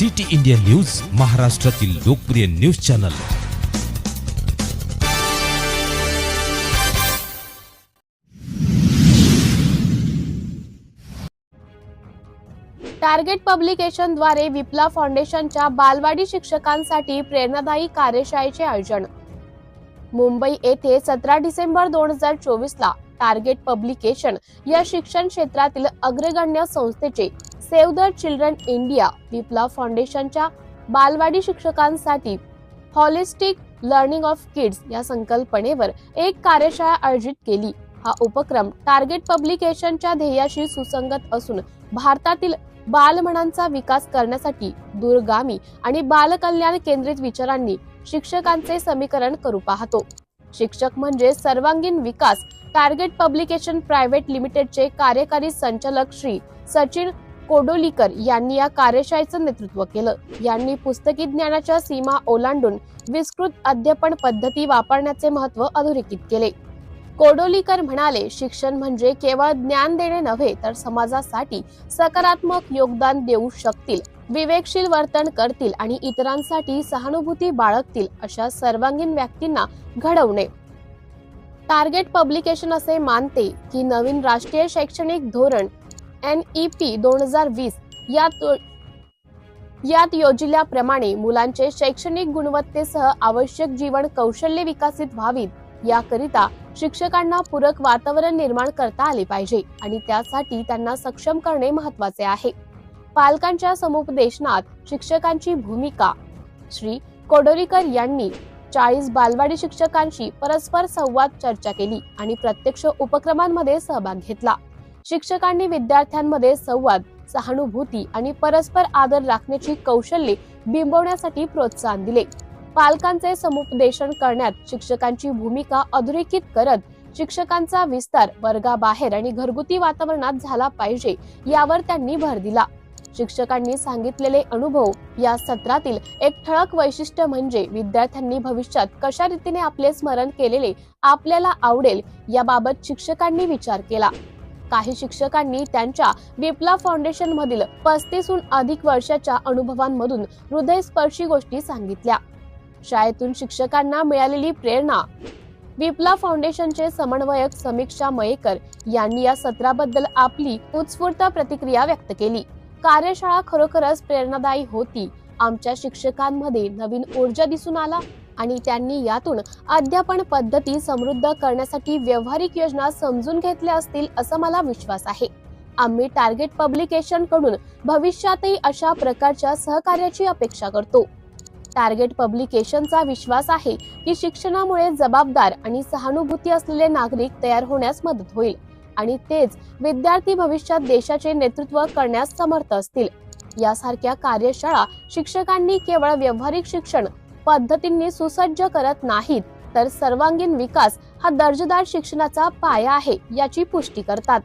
City India news महाराष्ट्रातील लोकप्रिय news channel. Target पब्लिकेशनद्वारे विप्ला फाउंडेशनच्या बालवाडी शिक्षकांसाठी प्रेरणादायी कार्यशाळेचे आयोजन. मुंबई येथे सतरा डिसेंबर दोन हजार चोवीस ला टार्गेट पब्लिकेशन या शिक्षण क्षेत्रातील अग्रगण्य संस्थेचे save the children India Vipla फाउंडेशनच्या बालवाडी शिक्षकांसाठी हॉलिस्टिक लर्निंग ऑफ किड्स या संकल्पनेवर एक कार्यशाळा आयोजित केली. हा उपक्रम टार्गेट पब्लिकेशनच्या ध्येयाशी सुसंगत असून भारतातील बालमनांचा विकास करण्यासाठी दूरगामी आणि बालकल्याण केंद्रित विचारांनी शिक्षकांचे समीकरण करू पाहतो. शिक्षक म्हणजे सर्वांगीण विकास टार्गेट पब्लिकेशन प्रायव्हेट लिमिटेडचे कार्यकारी संचालक श्री सचिन कोडोलीकर यांनी या कार्यशाळेचं नेतृत्व केलं. यांनी पुस्तकी ज्ञानाच्या सीमा ओलांडून विस्तृत अध्यापन पद्धती वापरण्याचे महत्त्व अधोरेखित केले. कोडोलीकर म्हणाले शिक्षण म्हणजे केवळ ज्ञान देणे नव्हे तर समाजासाठी सकारात्मक योगदान देऊ शकतील विवेकशील वर्तन करतील आणि इतरांसाठी सहानुभूती बाळगतील अशा सर्वांगीण व्यक्तींना घडवणे. टार्गेट पब्लिकेशन असे मानते की नवीन राष्ट्रीय शैक्षणिक धोरण एन ई पी दोन हजार वीस यात यात योजिल्याप्रमाणे मुलांचे शैक्षणिक गुणवत्तेसह आवश्यक जीवन कौशल्य विकसित व्हावीत याकरिता शिक्षकांना पूरक वातावरण निर्माण करता आले पाहिजे आणि त्यासाठी त्यांना सक्षम करणे महत्त्वाचे आहे. पालकांच्या समुपदेशनात शिक्षकांची भूमिका श्री कोडोरीकर यांनी चाळीस बालवाडी शिक्षकांशी परस्पर संवाद चर्चा केली आणि प्रत्यक्ष उपक्रमांमध्ये सहभाग घेतला. शिक्षकांनी विद्यार्थ्यांमध्ये संवाद सहानुभूती आणि परस्पर आदर राखण्याची कौशल्ये बिंबवण्यासाठी प्रोत्साहन दिले. पालकांचे समुपदेशन करण्यात शिक्षकांची भूमिका अधोरेखित करत शिक्षकांचा विस्तार वर्गाबाहेर आणि घरगुती वातावरणात झाला पाहिजे यावर त्यांनी भर दिला. शिक्षकांनी सांगितलेले अनुभव या सत्रातील एक ठळक वैशिष्ट्य म्हणजे विद्यार्थ्यांनी भविष्यात कशा रीतीने आपले स्मरण केलेले आपल्याला आवडेल याबाबत शिक्षकांनी विचार केला. काही शिक्षकांनी त्यांच्या विप्ला फाउंडेशन मधील पस्तीसहून अधिक वर्षाच्या अनुभवांमधून हृदयस्पर्शी गोष्टी सांगितल्या. शाळेतून शिक्षकांना मिळालेली प्रेरणा विप्ला फाउंडेशनचे समन्वयक समीक्षा मयेकर यांनी या सत्राबद्दल आपली उत्स्फूर्त प्रतिक्रिया व्यक्त केली. कार्यशाळा खरोखरच प्रेरणादायी होती. आमच्या शिक्षकांमध्ये नवीन ऊर्जा दिसून आला आणि त्यांनी यातून अध्यापन पद्धती समृद्ध करण्यासाठी व्यावहारिक योजना समजून घेतल्या असतील असा मला विश्वास आहे. आम्ही टार्गेट पब्लिकेशनकडून भविष्यातही अशा प्रकारच्या सहकार्याची अपेक्षा करतो. टार्गेट पब्लिकेशनचा विश्वास आहे की शिक्षणामुळे जबाबदार आणि सहानुभूती असलेले नागरिक तयार होण्यास मदत होईल आणि तेच विद्यार्थी भविष्यात देशाचे नेतृत्व करण्यास समर्थ असतील. यासारख्या कार्यशाळा शिक्षकांनी केवळ व्यावहारिक शिक्षण पद्धतींनी सुसज्ज करत नाहीत तर सर्वांगीण विकास हा दर्जेदार शिक्षणाचा पाया आहे याची पुष्टी करतात.